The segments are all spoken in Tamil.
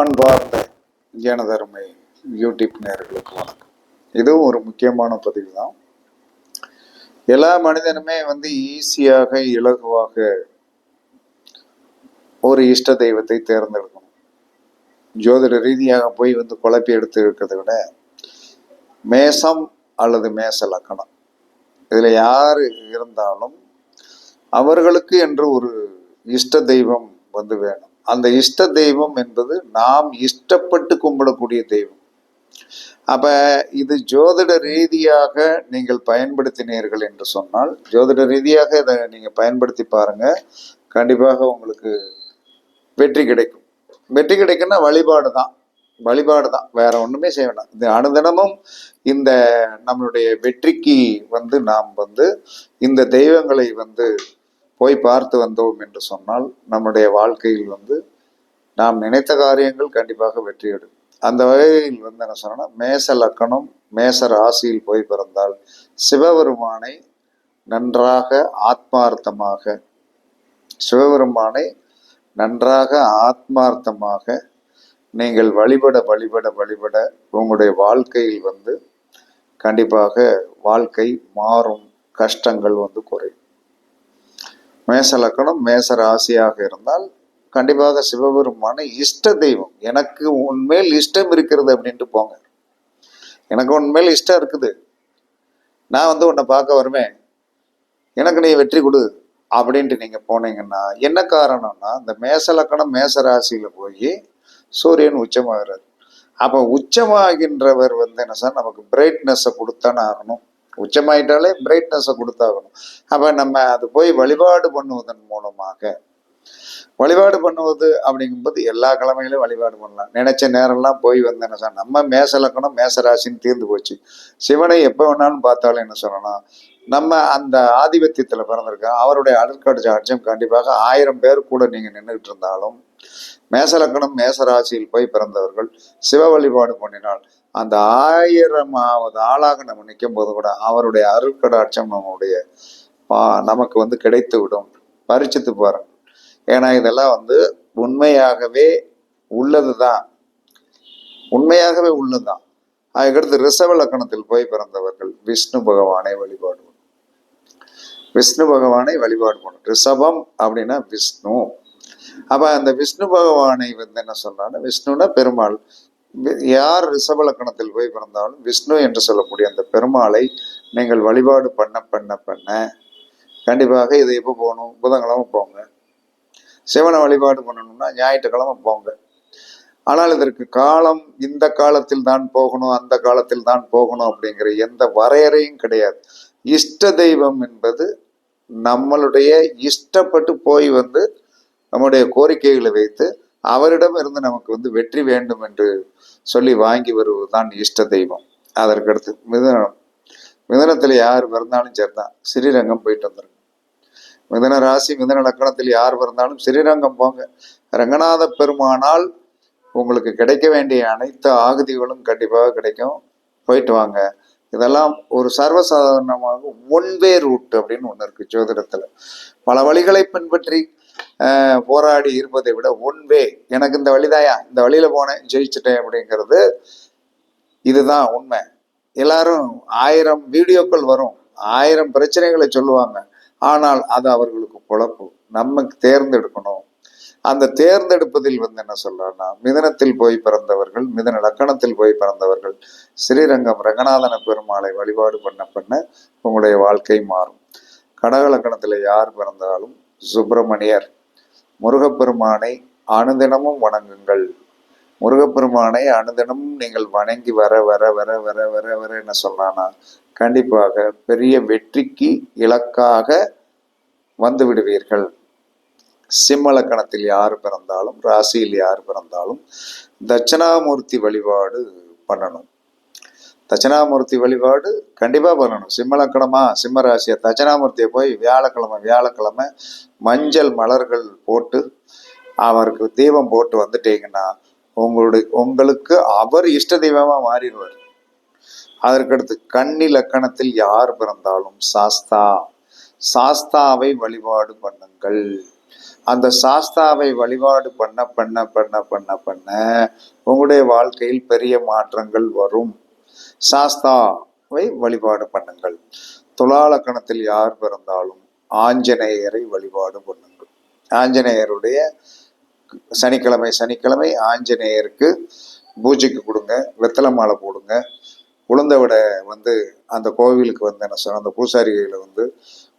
அன்பார்ந்த ஜனதருமை யூடியூப் நேர்களுக்கு வணக்கம். இதுவும் ஒரு முக்கியமான பதிவு தான் எல்லா மனிதனுமே வந்து ஈஸியாக இலகுவாக ஒரு இஷ்ட தெய்வத்தை தேர்ந்தெடுக்கணும். ஜோதிட ரீதியாக போய் வந்து குழப்பி எடுத்து இருக்கிறத விட மேசம் அல்லது மேச லக்கணம். இதில் யார் இருந்தாலும் அவர்களுக்கு என்று ஒரு இஷ்ட தெய்வம் வந்து வேணும். அந்த இஷ்ட தெய்வம் என்பது நாம் இஷ்டப்பட்டு கும்பிடக்கூடிய தெய்வம். அப்ப இது ஜோதிட ரீதியாக நீங்கள் பயன்படுத்தினீர்கள் என்று சொன்னால் ஜோதிட ரீதியாக இதை நீங்க பயன்படுத்தி பாருங்க. கண்டிப்பாக உங்களுக்கு வெற்றி கிடைக்கும். வெற்றி கிடைக்குன்னா வழிபாடு தான். வழிபாடு தான். வேற ஒண்ணுமே செய்ய வேண்டாம். இது அனுதினமும் இந்த நம்மளுடைய வெற்றிக்கு வந்து நாம் வந்து இந்த தெய்வங்களை வந்து போய் பார்த்து வந்தோம் என்று சொன்னால் நம்முடைய வாழ்க்கையில் வந்து நாம் நினைத்த காரியங்கள் கண்டிப்பாக வெற்றியடும் அந்த வகையில் வந்து என்ன சொன்னா மேச லக்கணம் மேச ராசியில் போய் பிறந்தால் சிவபெருமானை நன்றாக ஆத்மார்த்தமாக சிவபெருமானை நன்றாக ஆத்மார்த்தமாக நீங்கள் வழிபட வழிபட வழிபட உங்களுடைய வாழ்க்கையில் வந்து கண்டிப்பாக வாழ்க்கை மாறும் கஷ்டங்கள் வந்து குறையும். மேச லக்கணம் மேச ராசியாக இருந்தால் கண்டிப்பாக சிவபெருமான இஷ்ட தெய்வம். எனக்கு உன்மேல் இஷ்டம் இருக்கிறது அப்படின்ட்டு போங்க. எனக்கு உன்மேல் இஷ்டம் இருக்குது. நான் வந்து உன்னை பார்க்க வருவேன் எனக்கு நீ வெற்றி கொடு அப்படின்ட்டு நீங்க போனீங்கன்னா என்ன காரணம்னா இந்த மேச லக்கணம் மேச ராசியில போய் சூரியன் உச்சமாகிறார். அப்போ உச்சமாகின்றவர் வந்து என்ன சார்? நமக்கு பிரைட்னஸை கொடுத்தானே ஆகணும். உச்சமாயிட்டாலே பிரைட்னஸை கொடுத்தாகணும். அப்ப நம்ம அது போய் வழிபாடு பண்ணுவதன் மூலமாக வழிபாடு பண்ணுவது அப்படிங்கும்போது எல்லா கிழமையிலும் வழிபாடு பண்ணலாம். நினைச்ச நேரம்லாம் போய் வந்து என்ன சார் நம்ம மேசலக்கணம் மேசராசின்னு மேச ராசின்னு தீர்ந்து போச்சு. சிவனை எப்போ வேணாலும் பார்த்தாலும் என்ன சொல்லணும் நம்ம அந்த ஆதிபத்தியத்துல பிறந்திருக்கோம் அவருடைய அடற்காடு சாட்சியம் கண்டிப்பாக ஆயிரம் பேர் கூட நீங்க நின்றுட்டு இருந்தாலும் மேசலக்கணம் மேசராசியில் மேச ராசியில் போய் பிறந்தவர்கள் சிவ வழிபாடு பண்ணினால் அந்த ஆயிரமாவது ஆளாக நம்ம நிற்கும் போது கூட அவருடைய அருட்கடாட்சம் நம்முடைய பா- நமக்கு வந்து கிடைத்து விடும் பரிச்சித்து பாருங்க. ஏன்னா இதெல்லாம் வந்து உண்மையாகவே உள்ளதுதான். உண்மையாகவே உள்ளதுதான். அதுக்கடுத்து ரிசவ லக்கணத்தில் போய் பிறந்தவர்கள் விஷ்ணு பகவானை வழிபாடு விஷ்ணு பகவானை வழிபாடு பண்ணும் ரிஷபம் அப்படின்னா விஷ்ணு. அப்ப அந்த விஷ்ணு பகவானை வந்து என்ன சொல்றாங்க விஷ்ணுனா பெருமாள். யார் ரிஷப லக்கணத்தில் போய் பிறந்தாலும் விஷ்ணு என்று சொல்லக்கூடிய அந்த பெருமாளை நீங்கள் வழிபாடு பண்ண பண்ண பண்ண. கண்டிப்பாக இது எப்போ போகணும்? புதன்கிழமை போங்க. சிவனை வழிபாடு பண்ணணும்னா ஞாயிற்றுக்கிழமை போங்க. ஆனால் இதற்கு காலம் இந்த காலத்தில் தான் போகணும் அந்த காலத்தில் தான் போகணும் அப்படிங்கிற எந்த வரையறையும் கிடையாது. இஷ்ட தெய்வம் என்பது நம்மளுடைய இஷ்டப்பட்டு போய் வந்து நம்முடைய கோரிக்கைகளை வைத்து அவரிடம் இருந்து நமக்கு வந்து வெற்றி வேண்டும் என்று சொல்லி வாங்கி வருவதுதான் இஷ்ட தெய்வம். அதற்கடுத்து மிதுனம் மிதனத்தில் யார் பிறந்தாலும் சரிதான். ஸ்ரீரங்கம் போயிட்டு வந்துருங்க மிதன ராசி மிதன லக்கணத்தில் யார் பிறந்தாலும் ஸ்ரீரங்கம் போங்க. ரங்கநாத பெருமானால் உங்களுக்கு கிடைக்க வேண்டிய அனைத்து ஆகுதிகளும் கண்டிப்பாக கிடைக்கும். போயிட்டு வாங்க. இதெல்லாம் ஒரு சர்வசாதாரணமாக ஒன் வே ரூட் அப்படின்னு ஒன்று இருக்கு ஜோதிடத்தில். பல வழிகளை பின்பற்றி போராடி இருப்பதை விட ஒன் வே எனக்கு இந்த வழிதாயா? இந்த வழியில போனேன் ஜெயிச்சிட்டேன் அப்படிங்கிறது இதுதான் உண்மை. எல்லாரும் ஆயிரம் வீடியோக்கள் வரும். ஆயிரம் பிரச்சனைகளை சொல்லுவாங்க. ஆனால் அது அவர்களுக்கு குழப்பு நமக்கு தேர்ந்தெடுக்கணும். அந்த தேர்ந்தெடுப்பதில் வந்து என்ன சொல்றாருன்னா மிதனத்தில் போய் பிறந்தவர்கள் மிதன லக்கணத்தில் போய் பிறந்தவர்கள் ஸ்ரீரங்கம் ரங்கநாதன பெருமாளை வழிபாடு பண்ண பண்ண உங்களுடைய வாழ்க்கை மாறும். கடக லக்கணத்தில் யார் பிறந்தாலும் சுப்பிரமணியர். முருகப்பெருமானை அனுதினமும் வணங்குங்கள். முருகப்பெருமானை அனுதினமும் நீங்கள் வணங்கி வர வர வர வர வர வர என்ன சொன்னானா கண்டிப்பாக பெரிய வெற்றிக்கு இலக்காக வந்து விடுவீர்கள். சிம்ம லக்கணத்தில் யார் பிறந்தாலும் ராசியில் யார் பிறந்தாலும் தட்சிணாமூர்த்தி வழிபாடு பண்ணணும். தட்சிணாமூர்த்தி வழிபாடு கண்டிப்பாக பண்ணணும். சிம்மலக்கணமாக சிம்ம ராசியை தட்சிணாமூர்த்தியை போய் வியாழக்கிழமை வியாழக்கிழமை மஞ்சள் மலர்கள் போட்டு அவருக்கு தீபம் போட்டு வந்துட்டீங்கன்னா உங்களுடைய உங்களுக்கு அவர் இஷ்ட தெய்வமாக மாறிடுவார். அதற்கடுத்து கன்னி லக்கணத்தில் யார் பிறந்தாலும் சாஸ்தா. சாஸ்தாவை வழிபாடு பண்ணுங்கள். அந்த சாஸ்தாவை வழிபாடு பண்ண பண்ண பண்ண பண்ண பண்ண உங்களுடைய வாழ்க்கையில் பெரிய மாற்றங்கள் வரும். சாஸ்தாவை வழிபாடு பண்ணுங்கள். துலாலக்கணத்தில் யார் பிறந்தாலும் ஆஞ்சநேயரை வழிபாடு பண்ணுங்கள். ஆஞ்சநேயருடைய சனிக்கிழமை சனிக்கிழமை ஆஞ்சநேயருக்கு பூஜைக்கு கொடுங்க வெத்தலை மாலை போடுங்க. உளுந்த விட வந்து அந்த கோவிலுக்கு வந்து என்ன சொன்ன அந்த பூசாரிகளை வந்து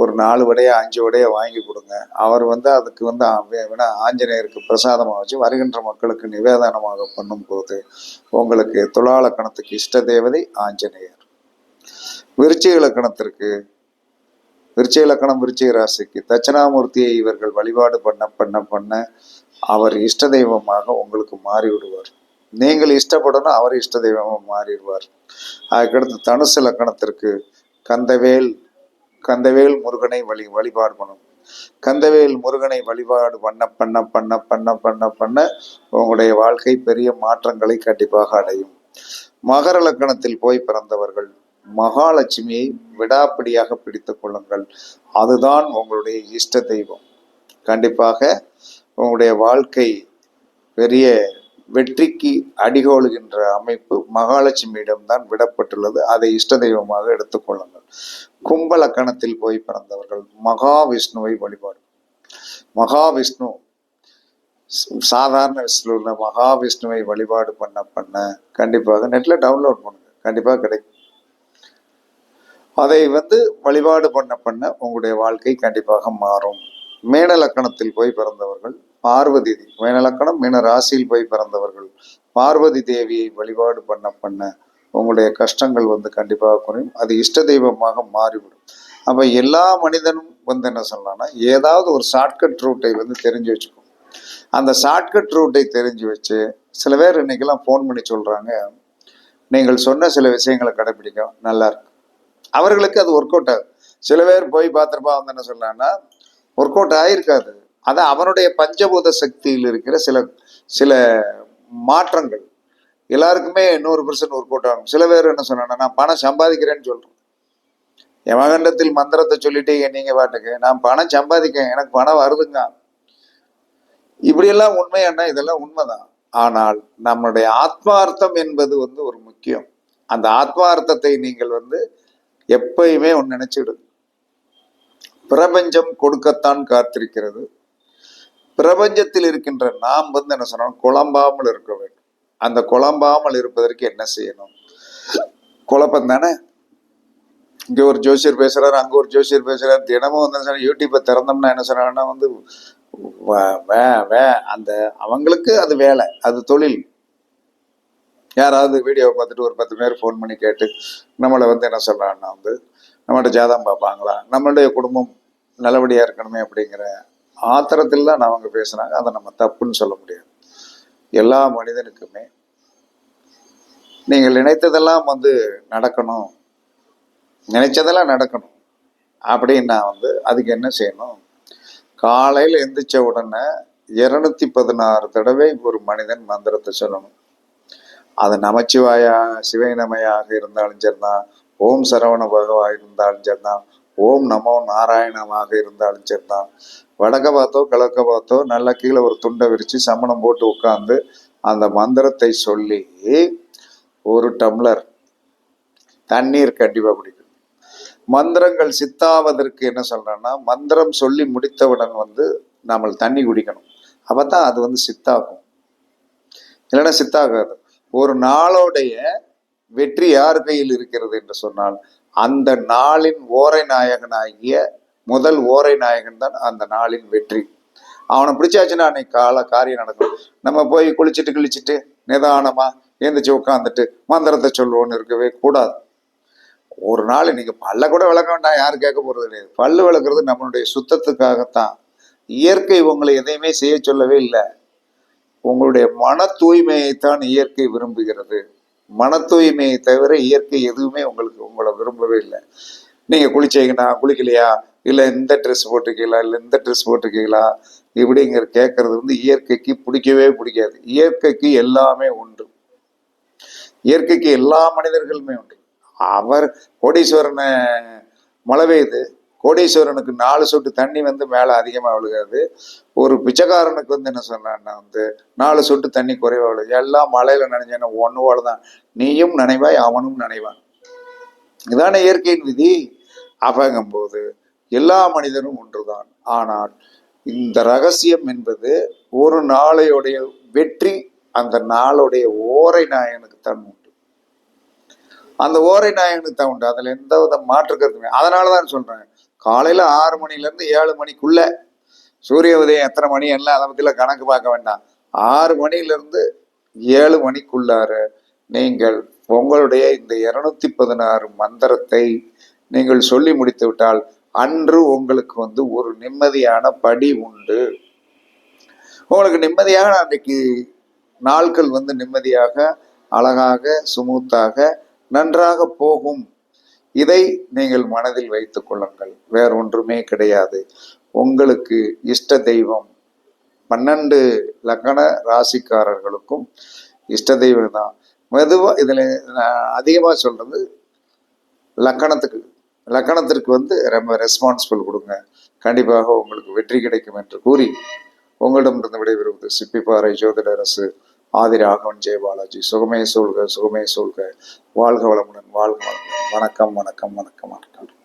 ஒரு நாலு வடையை அஞ்சு வடையை வாங்கி கொடுங்க. அவர் வந்து அதுக்கு வந்து வேணா ஆஞ்சநேயருக்கு பிரசாதமாக வச்சு வருகின்ற மக்களுக்கு நிவேதனமாக பண்ணும்போது உங்களுக்கு துலாலக்கணத்துக்கு இஷ்ட தேவதை ஆஞ்சநேயர். விருச்சிக இலக்கணத்திற்கு விருச்சிக இலக்கணம் விருச்சிக ராசிக்கு தட்சிணாமூர்த்தியை இவர்கள் வழிபாடு பண்ண பண்ண பண்ண அவர் இஷ்ட தெய்வமாக உங்களுக்கு மாறி விடுவார் நீங்கள் இஷ்டப்படணும் அவர் இஷ்ட தெய்வமாக மாறிடுவார். அதுக்கடுத்து தனுசு இலக்கணத்திற்கு கந்தவேல் கந்தவேல் முருகனை வழி வழிபாடு பண்ணணும் கந்தவேல் முருகனை வழிபாடு பண்ண பண்ண பண்ண பண்ண பண்ண பண்ண உங்களுடைய வாழ்க்கை பெரிய மாற்றங்களை கண்டிப்பாக அடையும். மகர லக்கணத்தில் போய் பிறந்தவர்கள் மகாலட்சுமியை விடாப்பிடியாக பிடித்து கொள்ளுங்கள். அதுதான் உங்களுடைய இஷ்ட தெய்வம். கண்டிப்பாக உங்களுடைய வாழ்க்கை பெரிய வெற்றிக்கு அடிகோளுகின்ற அமைப்பு மகாலட்சுமியிடம்தான் விடப்பட்டுள்ளது. அதை இஷ்ட தெய்வமாக எடுத்துக்கொள்ளுங்கள் கும்ப லக்கணத்தில் போய் பிறந்தவர்கள் மகாவிஷ்ணுவை வழிபாடு. மகாவிஷ்ணு சாதாரண சாதாரண விஷ்ணுல மகாவிஷ்ணுவை வழிபாடு பண்ண பண்ண கண்டிப்பாக நெட்ல டவுன்லோட் பண்ணுங்க. கண்டிப்பாக கிடைக்கும். அதை வந்து வழிபாடு பண்ண பண்ண உங்களுடைய வாழ்க்கை கண்டிப்பாக மாறும். மேடலக்கணத்தில் போய் பிறந்தவர்கள் பார்வதி தேவி. மீன ராசியில் போய் பிறந்தவர்கள். பார்வதி தேவியை வழிபாடு பண்ண பண்ண உங்களுடைய கஷ்டங்கள் வந்து கண்டிப்பாக குறையும். அது இஷ்ட தெய்வமாக மாறிவிடும். அப்போ எல்லா மனிதனும் வந்து என்ன சொல்லலாம்னா ஏதாவது ஒரு ஷார்ட்கட் ரூட்டை வந்து தெரிஞ்சு வச்சுக்கும் அந்த ஷார்ட்கட் ரூட்டை தெரிஞ்சு வச்சு சில பேர் இன்னைக்கெல்லாம் ஃபோன் பண்ணி சொல்கிறாங்க நீங்கள் சொன்ன சில விஷயங்களை கடைபிடிக்க நல்லா இருக்கு. அவர்களுக்கு அது ஒர்க் அவுட் ஆகுது. சில பேர் போய் பார்த்துருப்பா வந்து என்ன சொல்லலாம்னா ஒர்க் அவுட் ஆயிருக்காது. அது அவனுடைய பஞ்சபூத சக்தியில் இருக்கிற சில சில மாற்றங்கள். எல்லாருக்குமே நூறு பர்சன்ட் ஒர்க் அவுட் ஆகும். சில பேர் என்ன சொன்னாங்கன்னா நான் பணம் சம்பாதிக்கிறேன்னு சொல்றேன். யமகண்டத்தில் மந்திரத்தை சொல்லிட்டு நீங்க பாட்டுக்கு நான் பணம் சம்பாதிக்கேன் எனக்கு பணம் வருதுங்க. இப்படியெல்லாம் உண்மையானா இதெல்லாம் உண்மைதான். ஆனால் நம்மளுடைய ஆத்மார்த்தம் என்பது வந்து ஒரு முக்கியம். அந்த ஆத்மார்த்தத்தை நீங்கள் வந்து எப்பயுமே ஒன்று நினைச்சிடுங்க பிரபஞ்சம் கொடுக்கத்தான் காத்திருக்கிறது. பிரபஞ்சத்தில் இருக்கின்ற நாம் வந்து என்ன சொன்னாலும் குழம்பாமல் இருக்க வேண்டும். அந்த குழம்பாமல் இருப்பதற்கு என்ன செய்யணும்? குழப்பம் தானே? இங்க ஒரு ஜோசியர் பேசுறாரு அங்க ஒரு ஜோசியர் பேசுறாரு. தினமும் வந்து என்ன யூடியூப்பை திறந்தோம்னா என்ன சொன்னாங்கன்னா வந்து வ- வே- வே- அந்த அவங்களுக்கு அது வேலை அது தொழில். யாராவது வீடியோவை பார்த்துட்டு ஒரு பத்து பேர் ஃபோன் பண்ணி கேட்டு நம்மளை வந்து என்ன சொல்றாங்கன்னா வந்து நம்மள்ட்ட ஜாதகம் பார்ப்பாங்களா? நம்மளுடைய குடும்பம் நல்லபடியா இருக்கணுமே அப்படிங்கிற ஆத்திரத்தில் தான் அவங்க பேசுனாங்க அதை நம்ம தப்புன்னு சொல்ல முடியாது. எல்லா மனிதனுக்குமே நீங்கள் நினைத்ததெல்லாம் வந்து நடக்கணும். நினைச்சதெல்லாம் நடக்கணும். அப்படின்னா வந்து அதுக்கு என்ன செய்யணும்? காலையில் எந்திரிச்ச உடனே இருநூத்தி பதினாறு தடவை ஒரு மனிதன் மந்திரத்தை சொல்லணும். அது நமச்சிவாயா சிவநமையாக இருந்தாலும் சரிதான். ஓம் சரவண பகவா இருந்தாலும் சரிதான். ஓம் நமோ நாராயணமாக இருந்தாலும் சரிதான். வடக்க பார்த்தோ கிழக்க பார்த்தோ நல்ல கீழே ஒரு துண்டை விரிச்சு சமணம் போட்டு உட்கார்ந்து அந்த மந்திரத்தை சொல்லி ஒரு டம்ளர் தண்ணீர் கண்டிப்பாக குடிக்கணும். மந்திரங்கள் சித்தாவதற்கு என்ன சொல்கிறேன்னா மந்திரம் சொல்லி முடித்தவுடன் வந்து நம்ம தண்ணி குடிக்கணும். அப்பதான் அது வந்து சித்தாகும். இல்லைன்னா சித்தாகாது. ஒரு நாளோடைய வெற்றி யார் கையில் இருக்கிறது என்று சொன்னால் அந்த நாளின் ஓரை நாயகனாகிய முதல் ஓரை நாயகன் தான் அந்த நாளின் வெற்றி. அவனை பிடிச்சாச்சுன்னா அன்னைக்கு கால காரியம் நடக்கும். நம்ம போய் குளிச்சுட்டு கிழிச்சிட்டு நிதானமா எந்திரிச்சு உட்காந்துட்டு மந்திரத்தை சொல்லுவோன்னு இருக்கவே கூடாது. ஒரு நாள் நீங்க பல்ல கூட விளக்க வேண்டாம் யாரும் கேட்க போறது கிடையாது. பல்லு விளக்குறது நம்மளுடைய சுத்தத்துக்காகத்தான். இயற்கை உங்களை எதையுமே செய்ய சொல்லவே இல்லை. உங்களுடைய மன தூய்மையைத்தான் இயற்கை விரும்புகிறது. மன தூய்மையை தவிர இயற்கை எதுவுமே உங்களுக்கு உங்களை விரும்பவே இல்லை. நீங்க குளிச்சீங்கன்னா குளிக்கலையா? இல்ல இந்த ட்ரெஸ் போட்டிருக்கீங்களா? இல்ல இந்த ட்ரெஸ் போட்டிருக்கீங்களா? இப்படிங்கிற கேட்கறது வந்து இயற்கைக்கு பிடிக்கவே பிடிக்காது. இயற்கைக்கு எல்லாமே உண்டு. இயற்கைக்கு எல்லா மனிதர்களுமே உண்டு. அவர் கோடீஸ்வரனை மழை பெய்யுது கோடீஸ்வரனுக்கு நாலு சொட்டு தண்ணி வந்து மேலே அதிகமாக விழுகாது. ஒரு பிச்சைக்காரனுக்கு வந்து என்ன சொன்னான்னா வந்து நாலு சொட்டு தண்ணி குறைவாக விழுது. எல்லாம் மலையில் நினைஞ்சேன்னா ஒன்று தான் நீயும் நனைவாய் அவனும் நனைவான். இதான இயற்கையின் விதி. அப்பங்கும்போது எல்லா மனிதனும் ஒன்றுதான். ஆனால் இந்த ரகசியம் என்பது ஒரு நாளையுடைய வெற்றி அந்த நாளுடைய ஓரை நாயனுக்கு தான் உண்டு. அந்த ஓரை நாயனுக்கு தான் உண்டு. அதில் எந்த வித மாற்று கருத்துமே அதனால தான் சொல்கிறேன் காலையில் ஆறு மணிலேருந்து ஏழு மணிக்குள்ள சூரிய உதயம் எத்தனை மணி எல்லாம் அதை பத்திலாம் கணக்கு பார்க்க வேண்டாம். ஆறு மணிலேருந்து ஏழு மணிக்குள்ளார நீங்கள் உங்களுடைய இந்த இருநூத்தி பதினாறு மந்திரத்தை நீங்கள் சொல்லி முடித்து விட்டால் அன்று உங்களுக்கு வந்து ஒரு நிம்மதியான படி உண்டு. உங்களுக்கு நிம்மதியாக அன்றைக்கு நாட்கள் வந்து நிம்மதியாக அழகாக சுமூத்தாக நன்றாக போகும். இதை நீங்கள் மனதில் வைத்துக் கொள்ளுங்கள். வேற ஒன்றுமே கிடையாது. உங்களுக்கு இஷ்ட தெய்வம் பன்னெண்டு லக்கண ராசிக்காரர்களுக்கும் இஷ்ட தெய்வம் தான். மெதுவாக இதில் நான் அதிகமா சொல்றது லக்கணத்துக்கு. லக்கணத்திற்கு வந்து ரொம்ப ரெஸ்பான்சிபிள் கொடுங்க. கண்டிப்பாக உங்களுக்கு வெற்றி கிடைக்கும் என்று கூறி உங்களிடமிருந்து விடைபெறுவது சிப்பிப்பாறை ஜோதிடரசு ஆதி ராகவன் ஜெயபாலாஜி சுகமே சூழ்க சுகமே சூழ்க வாழ்க வளமுடன் வாழ்க வளமுடன். வணக்கம் வணக்கம் வணக்கம் வணக்கம்.